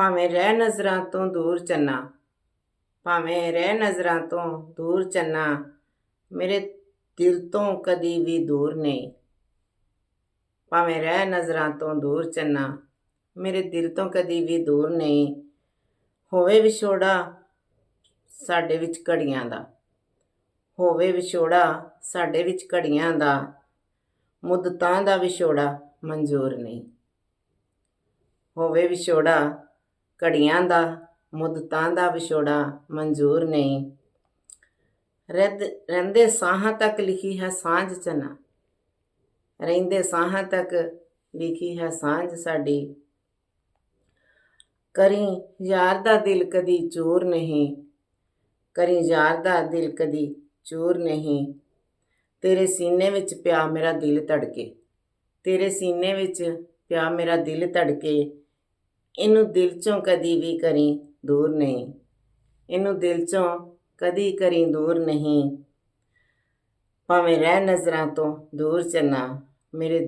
ਭਾਵੇਂ ਰਹਿ ਨਜ਼ਰਾਂ ਤੋਂ ਦੂਰ ਚੰਨਾ, ਭਾਵੇਂ ਰਹਿ ਨਜ਼ਰਾਂ ਤੋਂ ਦੂਰ ਚੰਨਾ, ਮੇਰੇ ਦਿਲ ਤੋਂ ਕਦੀ ਵੀ ਦੂਰ ਨਹੀਂ। ਭਾਵੇਂ ਰਹਿ ਨਜ਼ਰਾਂ ਤੋਂ ਦੂਰ ਚੰਨਾ, ਮੇਰੇ ਦਿਲ ਤੋਂ ਕਦੀ ਵੀ ਦੂਰ ਨਹੀਂ। ਹੋਵੇ ਵਿਛੋੜਾ ਸਾਡੇ ਵਿੱਚ ਘੜੀਆਂ ਦਾ, ਹੋਵੇ ਵਿਛੋੜਾ ਸਾਡੇ ਵਿੱਚ ਘੜੀਆਂ ਦਾ, ਮੁੱਦਤਾਂ ਦਾ ਵਿਛੋੜਾ ਮਨਜ਼ੂਰ ਨਹੀਂ। ਹੋਵੇ ਵਿਛੋੜਾ ਘੜੀਆਂ ਦਾ, ਮੁੱਦਤਾਂ ਦਾ ਵਿਛੋੜਾ ਮਨਜ਼ੂਰ ਨਹੀਂ। ਰਹਿੰਦ ਰਹਿੰਦੇ ਸਾਹਾਂ ਤੱਕ ਲਿਖੀ ਹੈ ਸਾਂਝ ਚਨਾ। ਰਹਿੰਦੇ ਸਾਹਾਂ ਤੱਕ ਲਿਖੀ ਹੈ ਸਾਂਝ ਸਾਡੀ। ਕਰੀ ਯਾਰ ਦਾ ਦਿਲ ਕਦੀ ਚੂਰ ਨਹੀਂ। ਕਰੀ ਯਾਰ ਦਾ ਦਿਲ ਕਦੀ ਚੂਰ ਨਹੀਂ। ਤੇਰੇ ਸੀਨੇ ਵਿੱਚ ਪਿਆ ਮੇਰਾ ਦਿਲ ਧੜਕੇ। ਤੇਰੇ ਸੀਨੇ ਵਿੱਚ ਪਿਆ ਮੇਰਾ ਦਿਲ ਧੜਕੇ। ਇਹਨੂੰ ਦਿਲ ਚੋਂ ਕਦੀ ਵੀ ਕਰੀ ਦੂਰ ਨਹੀਂ। ਇਹਨੂੰ ਦਿਲ ਚੋਂ ਕਦੀ ਕਰੀ ਦੂਰ ਨਹੀਂ। ਭਾਵੇਂ ਰਹਿ ਨਜ਼ਰਾਂ ਤੋਂ ਦੂਰ ਚੰਨਾ ਮੇਰੇ